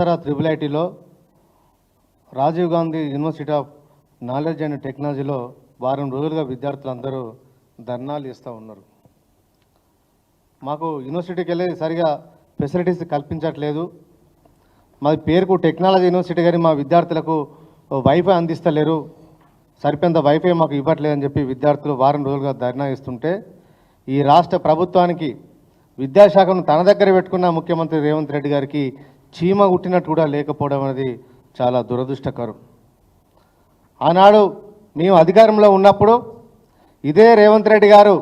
Basara triple ఐటీలో Rajiv Gandhi university of knowledge and టెక్నాలజీలో వారం రోజులుగా విద్యార్థులందరూ ధర్నాలు ఇస్తూ ఉన్నారు. మాకు యూనివర్సిటీకి వెళ్ళి సరిగా ఫెసిలిటీస్ కల్పించట్లేదు. మా పేరుకు టెక్నాలజీ యూనివర్సిటీ కానీ మా విద్యార్థులకు వైఫై అందిస్తలేరు. సరిపోయేంత వైఫై మాకు ఇవ్వట్లేదని చెప్పి విద్యార్థులు వారం రోజులుగా ధర్నా ఇస్తుంటే ఈ రాష్ట్ర ప్రభుత్వానికి విద్యాశాఖను తన దగ్గర పెట్టుకున్న ముఖ్యమంత్రి రేవంత్ రెడ్డి గారికి చీమ గుట్టినట్టు కూడా లేకపోవడం అనేది చాలా దురదృష్టకరం. ఆనాడు మేము అధికారంలో ఉన్నప్పుడు ఇదే రేవంత్ రెడ్డి గారు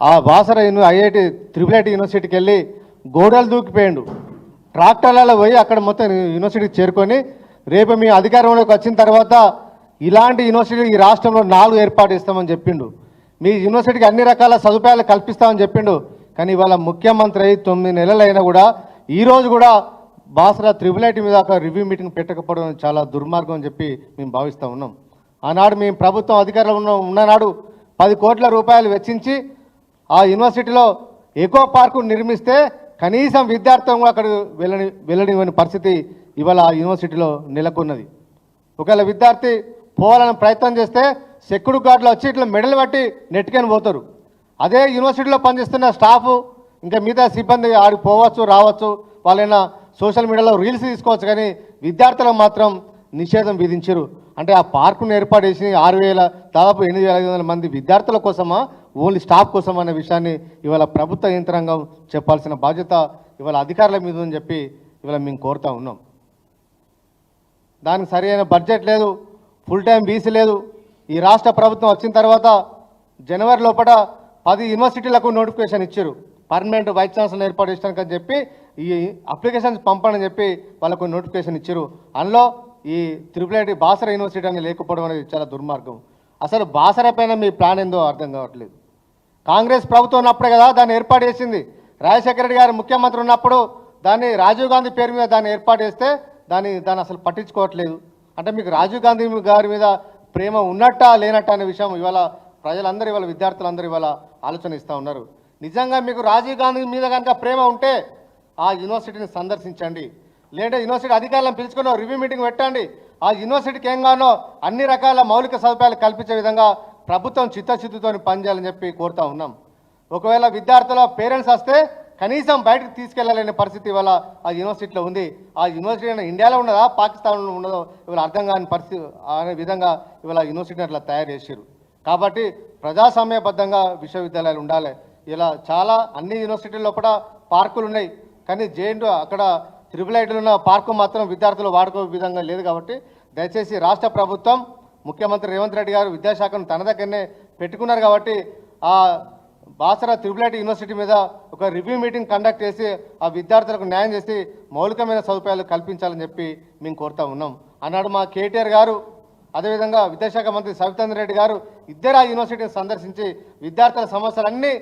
ఆ Basara uni IIT triple IT యూనివర్సిటీకి వెళ్ళి గోడలు దూకిపోయిండు. ట్రాక్టర్లలో పోయి అక్కడ మొత్తం యూనివర్సిటీకి చేరుకొని రేపు మీ అధికారంలోకి వచ్చిన తర్వాత ఇలాంటి యూనివర్సిటీ ఈ రాష్ట్రంలో నాలుగు ఏర్పాటు ఇస్తామని చెప్పిండు. మీ యూనివర్సిటీకి అన్ని రకాల సదుపాయాలు కల్పిస్తామని చెప్పిండు. కానీ ఇవాళ ముఖ్యమంత్రి అయి తొమ్మిది నెలలైనా కూడా ఈరోజు కూడా బాసరా త్రిబుల్ ఐటీ మీద ఒక రివ్యూ మీటింగ్ పెట్టకపోవడం చాలా దుర్మార్గం అని చెప్పి మేము భావిస్తూ ఉన్నాం. ఆనాడు మేము ప్రభుత్వం అధికారంలో ఉన్న ఉన్ననాడు పది కోట్ల రూపాయలు వెచ్చించి ఆ యూనివర్సిటీలో ఎకో పార్కు నిర్మిస్తే కనీసం విద్యార్థులు అక్కడ వెళ్ళని వెళ్ళనివ్వని పరిస్థితి ఇవాళ ఆ యూనివర్సిటీలో నెలకొన్నది. ఒకవేళ విద్యార్థి పోవాలని ప్రయత్నం చేస్తే సెక్యూరిటీ గార్డులు వచ్చి ఇట్లా మెడలు పట్టి నెట్టుకొని పోతారు. అదే యూనివర్సిటీలో పనిచేస్తున్న స్టాఫ్ ఇంకా మిగతా సిబ్బంది ఆడికి పోవచ్చు రావచ్చు. వాళ్ళైనా సోషల్ మీడియాలో రీల్స్ తీసుకోవచ్చు కానీ విద్యార్థులకు మాత్రం నిషేధం విధించారు. అంటే ఆ పార్కును ఏర్పాటు చేసి ఆరు వేల దాదాపు ఎనిమిది వేల ఐదు వందల మంది విద్యార్థుల కోసమా ఓన్లీ స్టాఫ్ కోసం అనే విషయాన్ని ఇవాళ ప్రభుత్వ యంత్రాంగం చెప్పాల్సిన బాధ్యత ఇవాళ అధికారుల మీద ఉందని చెప్పి ఇవాళ మేము కోరుతా ఉన్నాం. దానికి సరైన బడ్జెట్ లేదు ఫుల్ టైం బీసీ లేదు. ఈ రాష్ట్ర ప్రభుత్వం వచ్చిన తర్వాత జనవరి లోపల పది యూనివర్సిటీలకు నోటిఫికేషన్ ఇచ్చారు. పర్మనెంట్ వైస్ ఛాన్సలర్ ఏర్పాటు చేయడానికి అని చెప్పి ఈ అప్లికేషన్స్ పంపని చెప్పి వాళ్ళకు నోటిఫికేషన్ ఇచ్చారు అందులో ఈ త్రిపుల్ బాసర యూనివర్సిటీ అనేది లేకపోవడం అనేది చాలా దుర్మార్గం. అసలు బాసర పైన మీ ప్లాన్ ఏందో అర్థం కావట్లేదు. కాంగ్రెస్ ప్రభుత్వం ఉన్నప్పుడే కదా దాన్ని ఏర్పాటు చేసింది. రాజశేఖర రెడ్డి గారు ముఖ్యమంత్రి ఉన్నప్పుడు దాన్ని రాజీవ్ గాంధీ పేరు మీద దాన్ని ఏర్పాటు చేస్తే దాన్ని దాన్ని అసలు పట్టించుకోవట్లేదు. అంటే మీకు రాజీవ్ గాంధీ గారి మీద ప్రేమ ఉన్నట్టా లేనట్టా అనే విషయం ఇవాళ ప్రజలందరూ ఇవాళ విద్యార్థులందరూ ఇవాళ ఆలోచన ఇస్తూ ఉన్నారు. నిజంగా మీకు రాజీవ్ గాంధీ మీద కనుక ప్రేమ ఉంటే ఆ యూనివర్సిటీని సందర్శించండి. లేదంటే యూనివర్సిటీ అధికారులను పిలుచుకుని రివ్యూ మీటింగ్ పెట్టండి. ఆ యూనివర్సిటీకి ఏం కానో అన్ని రకాల మౌలిక సదుపాయాలు కల్పించే విధంగా ప్రభుత్వం చిత్తశుద్ధితో పనిచేయాలని చెప్పి కోరుతా ఉన్నాం. ఒకవేళ విద్యార్థుల పేరెంట్స్ వస్తే కనీసం బయటకు తీసుకెళ్ళలేని పరిస్థితి ఇవాళ ఆ యూనివర్సిటీలో ఉంది. ఆ యూనివర్సిటీ ఇండియాలో ఉన్నదా? పాకిస్తాన్లో ఉన్నదో ఇవాళ అర్థం కాని పరిస్థితి అనే విధంగా ఇవాళ యూనివర్సిటీని అట్లా తయారు చేశారు కాబట్టి ప్రజాస్వామ్యబద్ధంగా విశ్వవిద్యాలయాలు ఉండాలి. ఇలా చాలా అన్ని యూనివర్సిటీల్లో కూడా పార్కులు ఉన్నాయి. కానీ జేఎన్టు అక్కడ త్రిబుల్ ఐటీలో ఉన్న పార్కు మాత్రం విద్యార్థులు వాడుకో విధంగా లేదు కాబట్టి దయచేసి రాష్ట్ర ప్రభుత్వం ముఖ్యమంత్రి రేవంత్ రెడ్డి గారు విద్యాశాఖను తన దగ్గరనే పెట్టుకున్నారు కాబట్టి ఆ బాసరా త్రిబుల్ ఐటీ యూనివర్సిటీ మీద ఒక రివ్యూ మీటింగ్ కండక్ట్ చేసి ఆ విద్యార్థులకు న్యాయం చేసి మౌలికమైన సదుపాయాలు కల్పించాలని చెప్పి మేము కోరుతా ఉన్నాం. అన్నాడు మా కేటీఆర్ గారు. అదేవిధంగా విద్యాశాఖ మంత్రి సవితాంద్ర రెడ్డి గారు. ఇద్దరు ఆ యూనివర్సిటీని సందర్శించి విద్యార్థుల సమస్యలన్నీ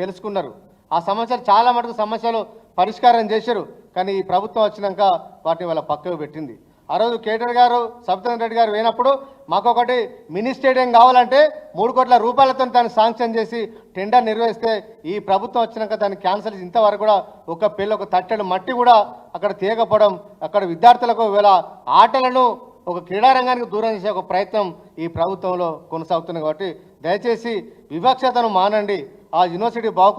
తెలుసుకున్నారు. ఆ సమస్యలు చాలా మటుకు సమస్యలు పరిష్కారం చేశారు. కానీ ఈ ప్రభుత్వం వచ్చినాక వాటిని వాళ్ళ పక్కకు పెట్టింది. ఆ రోజు కేటీఆర్ గారు సబితన్ రెడ్డి గారు పోయినప్పుడు మాకు ఒకటి మినీ స్టేడియం కావాలంటే మూడు కోట్ల రూపాయలతో దాన్ని శాంక్షన్ చేసి టెండర్ నిర్వహిస్తే ఈ ప్రభుత్వం వచ్చినాక దాన్ని క్యాన్సిల్ చేసి ఇంతవరకు కూడా ఒక పిల్ల ఒక తట్టెడు మట్టి కూడా అక్కడ తీయకపోవడం అక్కడ విద్యార్థులకు వేళ ఆటలను ఒక క్రీడారంగానికి దూరం చేసే ఒక ప్రయత్నం ఈ ప్రభుత్వంలో కొనసాగుతుంది కాబట్టి దయచేసి వివక్షతను మానండి. ఆ యూనివర్సిటీ బాగు